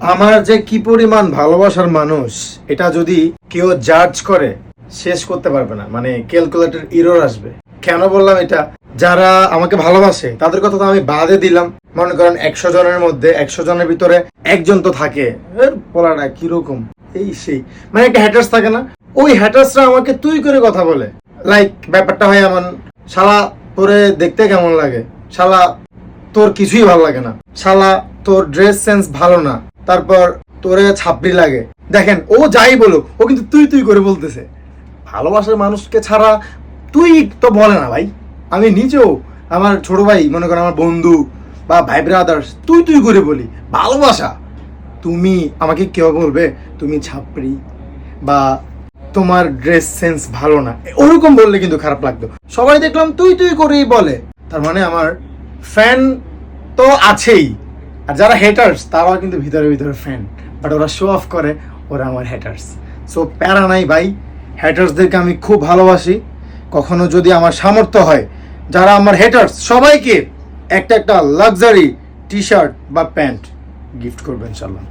আমার যে কি পরিমাণ ভালোবাসার মানুষ, এটা যদি কেউ জাজ করে, শেষ করতে পারবে না। মানে ক্যালকুলেটর ইরোর আসবে। কেন বললাম এটা? যারা আমাকে ভালোবাসে, তাদের কথা তো আমি বাদে দিলাম। মনে করেন একশো জনের মধ্যে, একশো জনের ভিতরে একজন তো থাকে। বলাটা কীরকম? এই সেই। মানে একটা হ্যাটার্স থাকে না? ওই হ্যাটার্সরা আমাকে তুই করে কথা বলে। লাইক ব্যাপারটা হয় এমন, শালা পরে দেখতে কেমন লাগে? শালা, তোর কিছুই ভালো লাগে না। শালা, তোর ড্রেস সেন্স ভালো না। তারপর তোরে ছাপড়ি লাগে। দেখেন, ও যাই বলুক, ও কিন্তু তুই তুই করে বলতেছে। ভালোবাসার মানুষকে ছাড়া তুই তো বলে না ভাই। আমি নিজেও আমার ছোট ভাই, মনে কর আমার বন্ধু বা ভাই ব্রাদার্স তুই তুই করে বলি, ভালোবাসা। তুমি আমাকে কেউ বলবে, তুমি ছাপড়ি বা তোমার ড্রেস সেন্স ভালো না। ওরকম বললে কিন্তু খারাপ লাগতো। সবাই দেখলাম তুই তুই করেই বলে। তার মানে আমার ফ্যান তো আছেই। আর যারা হেটার্স তারাও কিন্তু ভিতরে ভিতরে ফ্যান বাট ওরা শো অফ করে, ওরা আমার হেটার্স সো প্যারা নাই ভাই। হ্যাটার্সদেরকে আমি খুব ভালোবাসি। কখনো যদি আমার সামর্থ্য হয়, যারা আমার হেটার্স সবাইকে একটা একটা লাক্সারি টি শার্ট বা প্যান্ট গিফট করবেন ইনশাল্লাহ।